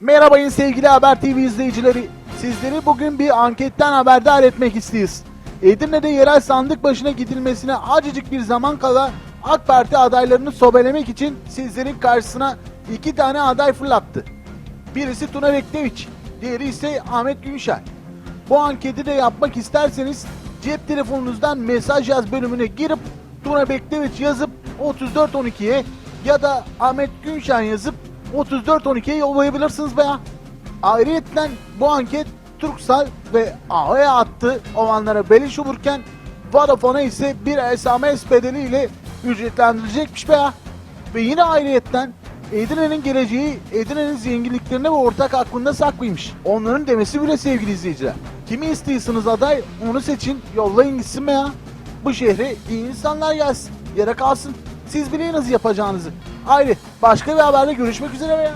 Merhabayın sevgili Haber TV izleyicileri. Sizleri bugün bir anketten haberdar etmek istiyoruz. Edirne'de yerel sandık başına gidilmesine acıcık bir zaman kala AK Parti adaylarını sobelemek için sizlerin karşısına iki tane aday fırlattı. Birisi Tuna Bekleviç, diğeri ise Ahmet Günşer. Bu anketi de yapmak isterseniz cep telefonunuzdan mesaj yaz bölümüne girip Tuna Bekleviç yazıp 3412'ye ya da Ahmet Günşen yazıp 3412'ye yollayabilirsiniz veya. Ayrıyeten bu anket Turksal ve AH'ya attı olanlara beliş olurken Vodafone'a ise bir SMS bedeliyle ücretlendirecekmiş veya. Ve yine ayrıyetten Edirne'nin geleceği Edirne'nin zenginliklerine ve ortak hakkında saklıymış. Onların demesi bile sevgili izleyiciler. Kimi istiyorsunuz aday onu seçin yollayın gitsin be ya. Bu şehre iyi insanlar gelsin. Yere kalsın. Siz nasıl yapacağınızı. Ayrı başka bir haberde görüşmek üzere ya.